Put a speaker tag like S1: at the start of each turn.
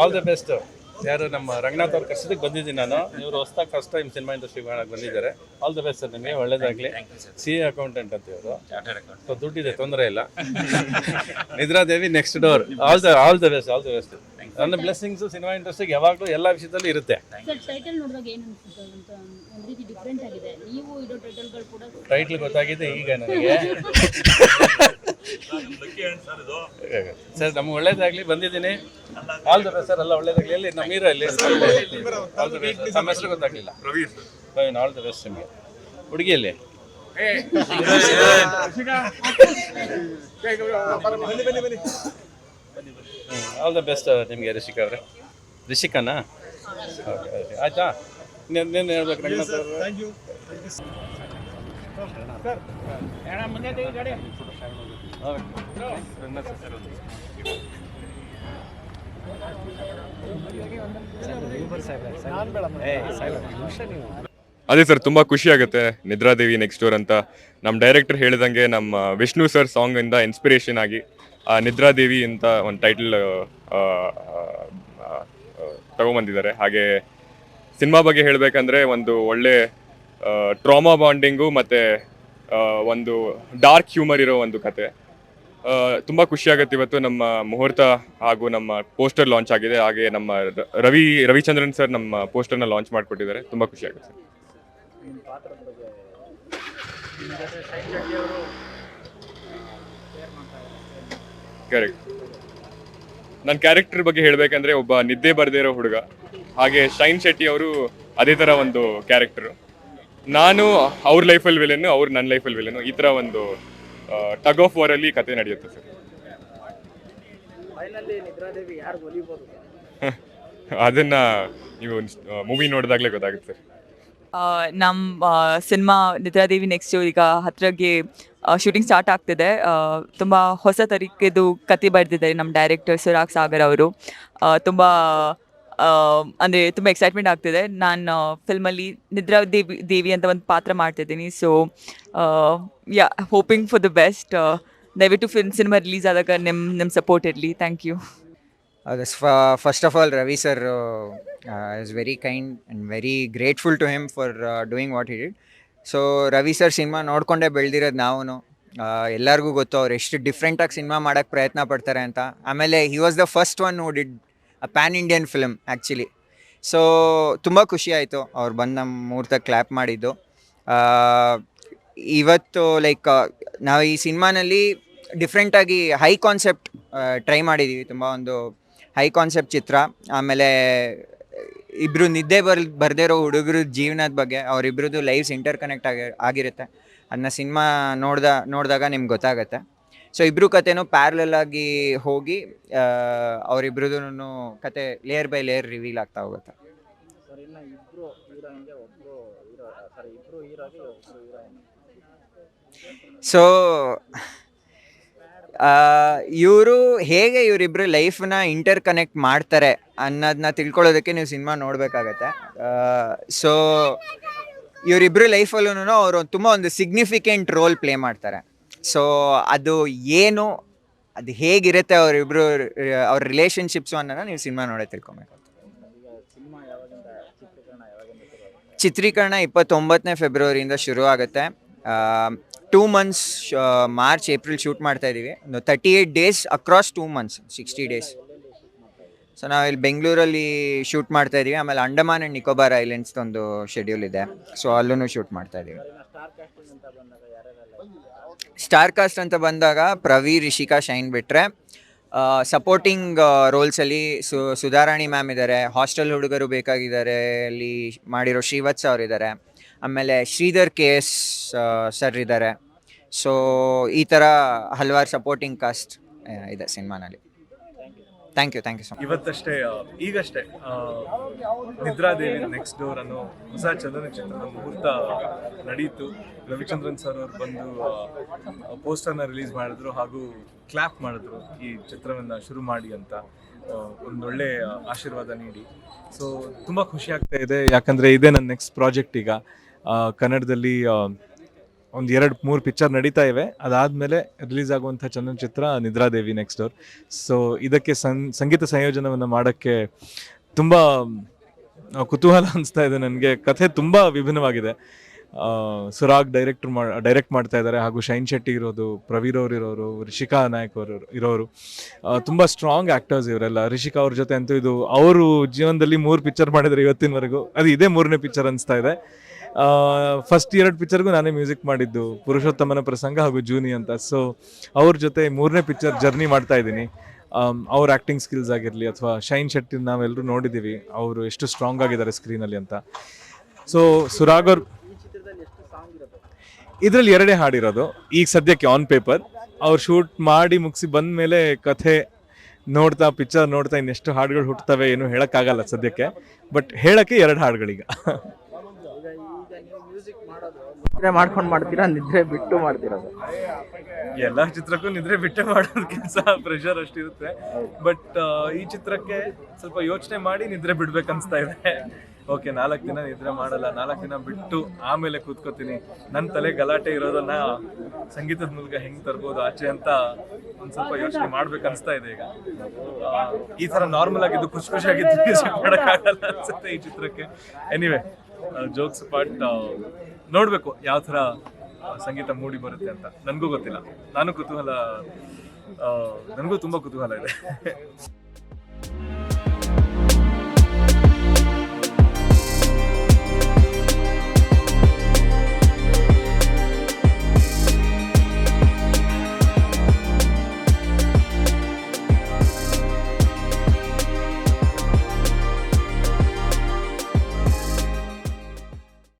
S1: All the best ಯಾರು ನಮ್ಮ ರಂಗನಾಥ್ ಅವ್ರ ಕಷ್ಟಕ್ಕೆ ಬಂದಿದ್ದೀನಿ ನಾನು. ಇವರು ಹೊಸ್ದಾಗಿ ಫಸ್ಟ್ ಟೈಮ್ ಸಿನಿಮಾ ಇಂಡಸ್ಟ್ರಿ ಮಾಡಕ್ಕೆ ಬಂದಿದ್ದಾರೆ. ಆಲ್ ದ ಬೆಸ್ಟ್ ಸರ್ ನಿಮಗೆ ಒಳ್ಳೇದಾಗಲಿ. ಸಿ ಎ ಅಕೌಂಟೆಂಟ್ ಅಂತ ಇವರು. ಸೊ ದುಡ್ಡಿದೆ ತೊಂದರೆ ಇಲ್ಲ. Nidradevi next door all the all the best all the best ನನ್ನ ಬ್ಲೆಸ್ಸಿಂಗ್ಸು ಸಿನಿಮಾ ಇಂಡಸ್ಟ್ರಿಗೆ ಯಾವಾಗಲೂ ಎಲ್ಲ ವಿಷಯದಲ್ಲೂ ಇರುತ್ತೆ.
S2: ಸರ್ ಟೈಟಲ್ ನೋಡಿದಾಗ ಏನು ಅನ್ಸುತ್ತೆ? ಅಂತ ಒಂದು ರೀತಿ ಡಿಫ್ರೆಂಟ್ ಆಗಿದೆ. ನೀವು ಇಡೋ ಟೈಟಲ್ಗಳು ಕೂಡ
S1: ಟೈಟ್ಲ್ ಗೊತ್ತಾಗಿದೆ ಈಗ ನನಗೆ. ಸರ್ ನಮ್ಗೆ ಒಳ್ಳೇದಾಗ್ಲಿ ಬಂದಿದ್ದೀನಿ. ಆಲ್ ದ ಬೆಸ್ಟ್ ಸರ್ ಎಲ್ಲ ಒಳ್ಳೇದಾಗ್ಲಿ. ಎಲ್ಲಿ ನಮ್ಮ ಹೀರೋ ಇಲ್ಲಿ ಆಲ್ ದ ಬೆಸ್ಟ್ ನಮ್ಮ ಹೆಸರು ಗೊತ್ತಾಗ್ಲಿಲ್ಲ. ಪ್ರವೀಣ್ ಆಲ್ ದ ಬೆಸ್ಟ್ ನಿಮಗೆ. ಹುಡುಗಿಯಲ್ಲಿ? ಆಲ್ ದ ಬೆಸ್ಟ್ ನಿಮಗೆ ರಿಷಿಕಾ ಅವರೇ. ರಿಷಿಕನಾ? ಓಕೆ ಓಕೆ ಆಯ್ತಾ? ಇನ್ನೇನು ಹೇಳ್ಬೇಕು ರಂಗನಾಥ್
S3: ಅದೇ ಸರ್, ತುಂಬ ಖುಷಿ ಆಗುತ್ತೆ ನಿದ್ರಾದೇವಿ ನೆಕ್ಸ್ಟ್ ಡೋರ್ ಅಂತ. ನಮ್ಮ ಡೈರೆಕ್ಟರ್ ಹೇಳಿದಂಗೆ ನಮ್ಮ ವಿಷ್ಣು ಸರ್ ಸಾಂಗಿಂದ ಇನ್ಸ್ಪಿರೇಷನ್ ಆಗಿ, ಆ ನಿದ್ರಾದೇವಿ ಅಂತ ಒಂದು ಟೈಟಲ್ ತಗೊಂಬಂದಿದ್ದಾರೆ. ಹಾಗೆ ಸಿನಿಮಾ ಬಗ್ಗೆ ಹೇಳಬೇಕಂದ್ರೆ ಒಂದು ಒಳ್ಳೆ ಟ್ರಾಮಾ ಬಾಂಡಿಂಗು ಮತ್ತು ಒಂದು ಡಾರ್ಕ್ ಹ್ಯೂಮರ್ ಇರೋ ಒಂದು ಕತೆ. ತುಂಬ ತುಂಬಾ ಖುಷಿ ಆಗುತ್ತೆ ಇವತ್ತು ನಮ್ಮ ಮುಹೂರ್ತ ಹಾಗೂ ನಮ್ಮ ಪೋಸ್ಟರ್ ಲಾಂಚ್ ಆಗಿದೆ. ಹಾಗೆ ನಮ್ಮ ರವಿ, ರವಿಚಂದ್ರನ್ ಸರ್ ನಮ್ಮ ಪೋಸ್ಟರ್ನ ಲಾಂಚ್ ಮಾಡಿಕೊಟ್ಟಿದ್ದಾರೆ. ತುಂಬಾ ಖುಷಿ ಆಗುತ್ತೆ ಕರೆಕ್ಟ್ ನನ್ನ ಕ್ಯಾರೆಕ್ಟರ್ ಬಗ್ಗೆ ಹೇಳಬೇಕಂದ್ರೆ ಒಬ್ಬ ನಿದ್ದೆ ಬರದೇ ಇರೋ ಹುಡುಗ. ಹಾಗೆ ಶೈನ್ ಶೆಟ್ಟಿ ಅವರು ಅದೇ ಥರ ಒಂದು ಕ್ಯಾರೆಕ್ಟರು ನಾನು ಅವ್ರ ಲೈಫಲ್ಲಿ ವಿಲನ್ನು ಅವ್ರು ನನ್ನ ಲೈಫಲ್ಲಿ ವಿಲನ್ನು ಈ ಥರ ಒಂದು ಟಗ್ ಆಫ್ ವಾರಲ್ಲಿ ಕತೆ ನಡೆಯುತ್ತೆ ಸರ್. ಅದನ್ನ ನೀವು ಮೂವಿ ನೋಡಿದಾಗಲೇ ಗೊತ್ತಾಗುತ್ತೆ ಸರ್.
S4: ನಮ್ಮ ಸಿನಿಮಾ ನಿದ್ರಾದೇವಿ ನೆಕ್ಸ್ಟ್ ಈಗ ಹತ್ತಿರಕ್ಕೆ ಶೂಟಿಂಗ್ ಸ್ಟಾರ್ಟ್ ಆಗ್ತಿದೆ. ತುಂಬ ಹೊಸ ತರೀಕೆದು ಕತೆ ಬರೆದಿದ್ದಾರೆ ನಮ್ಮ ಡೈರೆಕ್ಟರ್ ಸುರಾಗ್ ಸಾಗರ್ ಅವರು. ತುಂಬ ಅಂದರೆ ತುಂಬ ಎಕ್ಸೈಟ್ಮೆಂಟ್ ಆಗ್ತಿದೆ. ನಾನು ಫಿಲ್ಮಲ್ಲಿ ನಿದ್ರಾ ದೇವಿ ದೇವಿ ಅಂತ ಒಂದು ಪಾತ್ರ ಮಾಡ್ತಿದ್ದೀನಿ. So yeah hoping for the best ದಯವಿಟ್ಟು ಫಿಲ್ಮ್ ಸಿನಿಮಾ ರಿಲೀಸ್ ಆದಾಗ ನಿಮ್ಮ ನಿಮ್ಮ ಸಪೋರ್ಟ್ ಇರಲಿ. Thank you
S5: first of all Ravi sir is very kind and very grateful to him for doing what did so Ravi sir cinema ನೋಡಿಕೊಂಡೇ ಬೆಳೆದಿರೋದು ನಾವು ಎಲ್ಲರಿಗೂ ಗೊತ್ತು, ಅವ್ರು ಎಷ್ಟು ಡಿಫ್ರೆಂಟಾಗಿ ಸಿನಿಮಾ ಮಾಡೋಕ್ಕೆ ಪ್ರಯತ್ನ ಪಡ್ತಾರೆ ಅಂತ. ಆಮೇಲೆ he was the first one who did pan Indian film actually so ತುಂಬ ಆಯಿತು ಅವ್ರು ಬಂದು ನಮ್ಮ ಮುಹೂರ್ತ ಕ್ಲ್ಯಾಪ್ ಮಾಡಿದ್ದು. ಇವತ್ತು ಲೈಕ್ ನಾವು ಈ ಸಿನಿಮಾನಲ್ಲಿ ಡಿಫ್ರೆಂಟಾಗಿ ಹೈ ಕಾನ್ಸೆಪ್ಟ್ ಟ್ರೈ ಮಾಡಿದ್ದೀವಿ ತುಂಬ ಒಂದು ಹೈ ಕಾನ್ಸೆಪ್ಟ್ ಚಿತ್ರ. ಆಮೇಲೆ ಇಬ್ಬರು ನಿದ್ದೆ ಬರ್ ಬರದೇ ಇರೋ ಹುಡುಗರ ಜೀವನದ ಬಗ್ಗೆ ಅವರಿಬ್ರದ್ದು ಲೈಫ್ಸ್ ಇಂಟರ್ ಕನೆಕ್ಟ್ ಆಗಿ, ಆಗಿರುತ್ತೆ. ಅದನ್ನ ಸಿನಿಮಾ ನೋಡ್ದ, ನೋಡಿದಾಗ ನಿಮ್ಗೆ ಗೊತ್ತಾಗುತ್ತೆ. ಸೊ ಇಬ್ಬರು ಕತೆನೂ ಪ್ಯಾರಲಲ್ ಆಗಿ ಹೋಗಿ ಅವರಿಬ್ರದೂ ಕತೆ ಲೇಯರ್ ಬೈ ಲೇಯರ್ ರಿವೀಲ್ ಆಗ್ತಾ ಹೋಗುತ್ತೆ. ಸೊ ಇವರು ಹೇಗೆ ಇವರಿಬ್ರು ಲೈಫ್ನ ಇಂಟರ್ ಕನೆಕ್ಟ್ ಮಾಡ್ತಾರೆ ಅನ್ನೋದನ್ನ ತಿಳ್ಕೊಳ್ಳೋದಕ್ಕೆ ನೀವು ಸಿನಿಮಾ ನೋಡಬೇಕಾಗತ್ತೆ. ಸೊ ಇವರಿಬ್ರು ಲೈಫಲ್ಲೂ ಅವರು ತುಂಬ ಒಂದು ಸಿಗ್ನಿಫಿಕೆಂಟ್ ರೋಲ್ ಪ್ಲೇ ಮಾಡ್ತಾರೆ. ಸೊ ಅದು ಏನು, ಅದು ಹೇಗಿರುತ್ತೆ ಅವರಿಬ್ರು ಅವ್ರ ರಿಲೇಷನ್ಶಿಪ್ಸು ಅನ್ನೋದನ್ನ ನೀವು ಸಿನಿಮಾ ನೋಡೇ ತಿಳ್ಕೊಬೇಕು. ಚಿತ್ರೀಕರಣ ಇಪ್ಪತ್ತೊಂಬತ್ತನೇ ಫೆಬ್ರವರಿಯಿಂದ ಶುರು ಆಗುತ್ತೆ. Two months March April shoot ಮಾಡ್ತಾ ಇದ್ದೀವಿ ಒಂದು thirty eight days across two months sixty days so ನಾವು ಇಲ್ಲಿ ಬೆಂಗಳೂರಲ್ಲಿ ಶೂಟ್ ಮಾಡ್ತಾ ಇದ್ದೀವಿ ಆಮೇಲೆ ಅಂಡಮಾನ್ ಆ್ಯಂಡ್ ನಿಕೋಬಾರ್ ಐಲ್ಯಾಂಡ್ಸ್ದೊಂದು ಶೆಡ್ಯೂಲ್ ಇದೆ. ಸೊ ಅಲ್ಲೂ ಶೂಟ್ ಮಾಡ್ತಾ ಇದ್ದೀವಿ ಸ್ಟಾರ್ ಕಾಸ್ಟ್ ಅಂತ ಬಂದಾಗ ಪ್ರವಿ ರಿಷಿಕಾ, ಶೈನ್ ಬಿಟ್ಟರೆ ಸಪೋರ್ಟಿಂಗ್ ರೋಲ್ಸಲ್ಲಿ ಸು, ಸುಧಾರಾಣಿ ಮ್ಯಾಮ್ ಇದ್ದಾರೆ ಹಾಸ್ಟೆಲ್ ಹುಡುಗರು ಬೇಕಾಗಿದ್ದಾರೆ ಅಲ್ಲಿ ಮಾಡಿರೋ ಶ್ರೀವತ್ಸ ಅವರಿದ್ದಾರೆ ಆಮೇಲೆ ಶ್ರೀಧರ್ ಕೆ ಎಸ್ ಸರ್ ಇದ್ದಾರೆ ಸೊ ಈ ಥರ ಹಲವಾರು ಸಪೋರ್ಟಿಂಗ್ ಕಾಸ್ಟ್ ಇದೆ ಸಿನಿಮಾನಲ್ಲಿ. Thank you thank you so
S6: ಇವತ್ತಷ್ಟೇ ಈಗಷ್ಟೇ ನಿದ್ರಾದೇವಿ ನೆಕ್ಸ್ಟ್ ಡೋರ್ ಅನ್ನೋ ಹೊಸ ಚಲನಚಿತ್ರದ ಮುಹೂರ್ತ ನಡೆಯಿತು ರವಿಚಂದ್ರನ್ ಸರ್ ಅವರು ಬಂದು ಪೋಸ್ಟರ್ನ ರಿಲೀಸ್ ಮಾಡಿದ್ರು ಹಾಗೂ ಕ್ಲ್ಯಾಪ್ ಮಾಡಿದ್ರು ಈ ಚಿತ್ರವನ್ನು ಶುರು ಮಾಡಿ ಅಂತ ಒಂದೊಳ್ಳೆ ಆಶೀರ್ವಾದ ನೀಡಿ. ಸೊ ತುಂಬ ಖುಷಿ ಆಗ್ತಾ ಇದೆ. ಯಾಕಂದರೆ ಇದೇ ನನ್ನ ನೆಕ್ಸ್ಟ್ ಪ್ರಾಜೆಕ್ಟ್ ಈಗ. ಕನ್ನಡದಲ್ಲಿ ಒಂದು ಎರಡು, ಮೂರು ಪಿಕ್ಚರ್ ನಡೀತಾ ಇವೆ. ಅದಾದಮೇಲೆ ರಿಲೀಸ್ ಆಗುವಂಥ ಚಲನಚಿತ್ರ ನಿದ್ರಾದೇವಿ ನೆಕ್ಸ್ಟ್ ಡೋರ್ ಸೊ ಇದಕ್ಕೆ ಸಂಗೀತ ಸಂಯೋಜನವನ್ನು ಮಾಡೋಕ್ಕೆ ತುಂಬ ಕುತೂಹಲ ಅನಿಸ್ತಾ ಇದೆ ನನಗೆ. ಕಥೆ ತುಂಬ ವಿಭಿನ್ನವಾಗಿದೆ. ಸುರಾಗ್ ಡೈರೆಕ್ಟರ್ ಮಾ ಡೈರೆಕ್ಟ್ ಮಾಡ್ತಾ ಇದ್ದಾರೆ ಹಾಗೂ ಶೈನ್ ಶೆಟ್ಟಿ ಇರೋದು, ಪ್ರವೀರ್ ಅವ್ರು ಇರೋರು, ರಿಷಿಕಾ ನಾಯಕ್ ಅವರು ಇರೋರು ತುಂಬ ಸ್ಟ್ರಾಂಗ್ ಆ್ಯಕ್ಟರ್ಸ್ ಇವರೆಲ್ಲ. ರಿಷಿಕಾ ಅವ್ರ ಜೊತೆ ಅಂತೂ ಇದು, ಅವರು ಜೀವನದಲ್ಲಿ ಮೂರು ಪಿಕ್ಚರ್ ಮಾಡಿದರೆ ಇವತ್ತಿನವರೆಗೂ. ಅದು ಇದೇ ಮೂರನೇ ಪಿಕ್ಚರ್ ಅನಿಸ್ತಾ ಇದೆ. ಫಸ್ಟ್ ಎರಡು ಪಿಕ್ಚರ್ಗೂ ನಾನೇ ಮ್ಯೂಸಿಕ್ ಮಾಡಿದ್ದು, ಪುರುಷೋತ್ತಮನ ಪ್ರಸಂಗ ಹಾಗೂ ಜೂನಿ ಅಂತ. ಸೊ ಅವ್ರ ಜೊತೆ ಮೂರನೇ ಪಿಕ್ಚರ್ ಜರ್ನಿ ಮಾಡ್ತಾ ಇದ್ದೀನಿ. ಅವ್ರ ಆ್ಯಕ್ಟಿಂಗ್ ಸ್ಕಿಲ್ಸ್ ಆಗಿರಲಿ ಅಥವಾ ಶೈನ್ ಶೆಟ್ಟಿ ನಾವೆಲ್ಲರೂ ನೋಡಿದ್ದೀವಿ ಅವರು ಎಷ್ಟು ಸ್ಟ್ರಾಂಗ್ ಆಗಿದ್ದಾರೆ ಸ್ಕ್ರೀನಲ್ಲಿ ಅಂತ. ಸೊ ಸುರಾಗ್ ಅವ್ರ ಇದರಲ್ಲಿ ಎರಡೇ ಹಾಡಿರೋದು. ಈಗ ಸದ್ಯಕ್ಕೆ ಆನ್ ಪೇಪರ್ ಅವ್ರು ಶೂಟ್ ಮಾಡಿ ಮುಗಿಸಿ ಬಂದ ಮೇಲೆ ಕಥೆ ನೋಡ್ತಾ ಪಿಕ್ಚರ್ ನೋಡ್ತಾ ಇನ್ನೆಷ್ಟು ಹಾಡುಗಳು ಹುಟ್ಟುತ್ತವೆ ಏನು ಹೇಳೋಕ್ಕಾಗಲ್ಲ ಸದ್ಯಕ್ಕೆ. ಬಟ್ ಹೇಳೋಕ್ಕೆ ಎರಡು ಹಾಡುಗಳೀಗ.
S7: ನಿದ್ರೆ ಮಾಡ್ಕೊಂಡು ಮಾಡ್ತೀರಾ, ನಿದ್ರೆ ಬಿಟ್ಟು ಮಾಡ್ತಿರೋದು
S6: ಎಲ್ಲ ಚಿತ್ರಕ್ಕೂ ನಿದ್ರೆ ಬಿಟ್ಟೆ ಮಾಡೋದ್ ಕೆಲಸ ಪ್ರೆಷರ್ ಅಷ್ಟಿರುತ್ತೆ. ಬಟ್ ಈ ಚಿತ್ರಕ್ಕೆ ಸ್ವಲ್ಪ ಯೋಚನೆ ಮಾಡಿ ನಿದ್ರೆ ಬಿಡ್ಬೇಕನ್ಸ್ತಾ ಇದೆ. ಓಕೆ ನಾಲ್ಕು ದಿನ ನಿದ್ರೆ ಮಾಡಲ್ಲ. ನಾಲ್ಕು ದಿನ ಬಿಟ್ಟು ಆಮೇಲೆ ಕೂತ್ಕೋತೀನಿ. ನನ್ನ ತಲೆ ಗಲಾಟೆ ಇರೋದನ್ನ ಸಂಗೀತದ ಮೂಲಕ ಹೆಂಗ್ ತರ್ಬೋದು, ಆಚೆ ಅಂತ ಒಂದ್ ಸ್ವಲ್ಪ ಯೋಚನೆ ಮಾಡ್ಬೇಕು ಅನ್ಸ್ತಾ ಇದೆ ಈಗ. ಈ ತರ ನಾರ್ಮಲ್ ಆಗಿದ್ದು ಖುಷಿ ಖುಷಿಯಾಗಿದ್ದು ಮಾಡಕ್ ಮಾಡಕ್ಕಾಗಲ್ಲ ಅನ್ಸುತ್ತೆ ಈ ಚಿತ್ರಕ್ಕೆ. ಎನಿವೆ ಜೋಕ್ಸ್ ಪಾರ್ಟ್ ನೋಡ್ಬೇಕು ಯಾವ ಥರ ಸಂಗೀತ ಮೂಡಿ ಬರುತ್ತೆ ಅಂತ. ನನಗೂ ಗೊತ್ತಿಲ್ಲ. ನಾನು ಕುತೂಹಲ ನನಗೂ ತುಂಬಾ ಕುತೂಹಲ ಇದೆ.